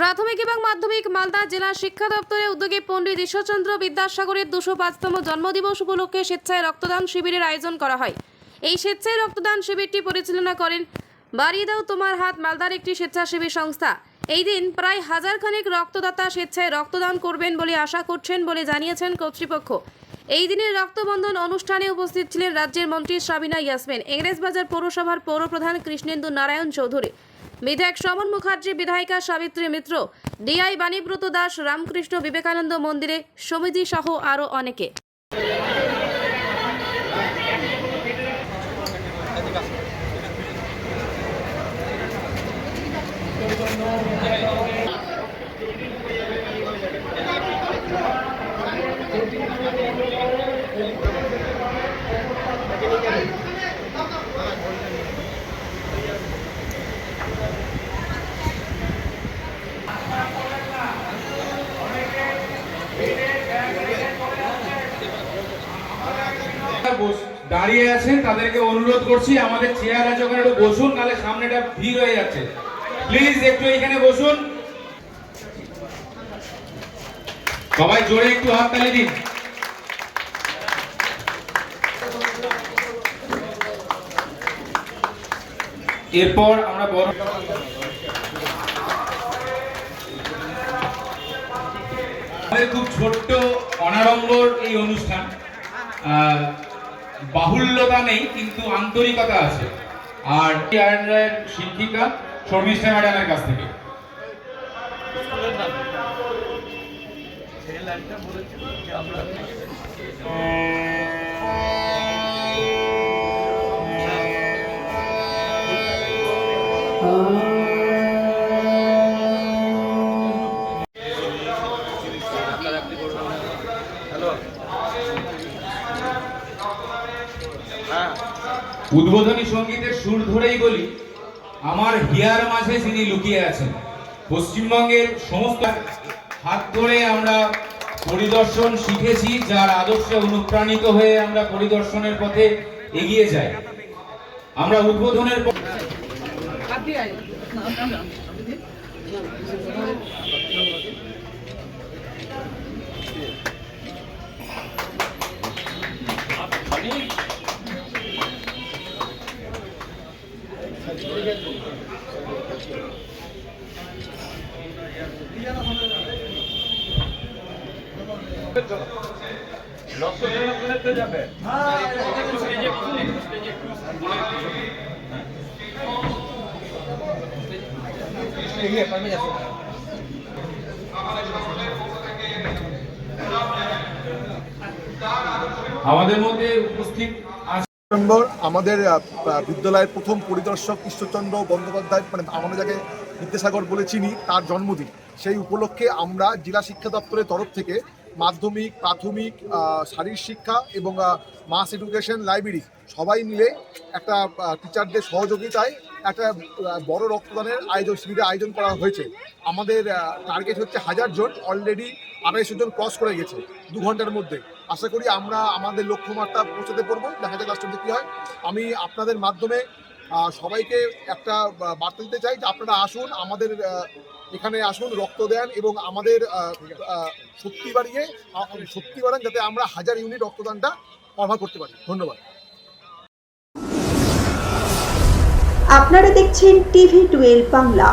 প্রাথমিক এবং মাধ্যমিক মালদা জেলা শিক্ষা দপ্তরের উদ্যোগে পণ্ডিত ঈশ্বরচন্দ্র বিদ্যাসাগরের দুশো পাঁচতম জন্মদিবস উপলক্ষে স্বেচ্ছায় রক্তদান শিবিরের আয়োজন করা হয়। এই স্বেচ্ছায় রক্তদান শিবিরটি পরিচালনা করেন বাড়িয়ে দাও তোমার হাত মালদার একটি স্বেচ্ছাসেবী সংস্থা। এই দিন প্রায় হাজার খানেক রক্তদাতা স্বেচ্ছায় রক্তদান করবেন বলে আশা করছেন বলে জানিয়েছেন কর্তৃপক্ষ। এই দিনের রক্তবন্ধন অনুষ্ঠানে উপস্থিত ছিলেন রাজ্যের মন্ত্রী সাবিনা ইয়াসমিন ইংরেজবাজার পৌরসভার পৌরপ্রধান কৃষ্ণেন্দু নারায়ণ চৌধুরী বিধায়ক শ্রবণ মুখার্জি, বিধায়িকা সাবিত্রী মিত্র, ডিআই বাণীব্রত দাস, রামকৃষ্ণ বিবেকানন্দ মন্দিরে সমিতি সহ আরও অনেকে। দাঁড়িয়ে আছেন তাদেরকে অনুরোধ করছি, আমাদের চেয়ার আছে, ওখানে একটু বসুন, নাহলে সামনেটা ভিড় হয়ে যাচ্ছে। প্লিজ একটু এখানে বসুন। সবাই জোরে একটু হাততালি দিন। এরপর আমরা বড় খুব ছোট্ট অনাড়ম্বর এই অনুষ্ঠান। বাহুল্যতা নেই কিন্তু আন্তরিকতা আছে। আর আয়ারল্যান্ডের শিক্ষিকা শর্মিষ্ঠা ম্যাডামের কাছ থেকে। উদ্বোধনী সঙ্গীতের সুর ধরেই বলি, আমার হিয়ার মাঝে যিনি লুকিয়ে আছেন, পশ্চিমবঙ্গের সমস্ত হাত ধরে আমরা পরিদর্শন শিখেছি, যার আদর্শে অনুপ্রাণিত হয়ে আমরা পরিদর্শনের পথে এগিয়ে যাই। আমরা উদ্বোধনের প- আমাদের মধ্যে উপস্থিত আমাদের বিদ্যালয়ের প্রথম পরিদর্শক ঈশ্বরচন্দ্র বন্দ্যোপাধ্যায় মানে আমরা যাকে বিদ্যাসাগর বলে চিনি, তার জন্মদিন। সেই উপলক্ষে আমরা জেলা শিক্ষা দপ্তরের তরফ থেকে মাধ্যমিক, প্রাথমিক শারীরিক শিক্ষা এবং মাস এডুকেশন লাইব্রেরি সবাই মিলে একটা টিচারদের সহযোগিতায় একটা বড় রক্তদানের আয়োজন, শিবিরের আয়োজন করা হয়েছে। আমাদের টার্গেট হচ্ছে হাজার জন অলরেডি আড়াইশো জন ক্রস করে গেছে দু ঘণ্টার মধ্যে। আশা করি আমরা আমাদের লক্ষ্যমাত্রা পৌঁছাতে পারব। দেখা যাক লাস্ট কী হয়। আমি আপনাদের মাধ্যমে সবাইকে একটা বার্তা দিতে চাই যে আপনারা আসুন, আমাদের এখানে আসুন, রক্ত দেন এবং আমাদের শক্তি বাড়িয়ে শক্তি বাড়ান যাতে আমরা হাজার ইউনিট রক্তদানটা কভার করতে পারি। ধন্যবাদ। আপনারা দেখছেন টিভি টুয়েলভ বাংলা।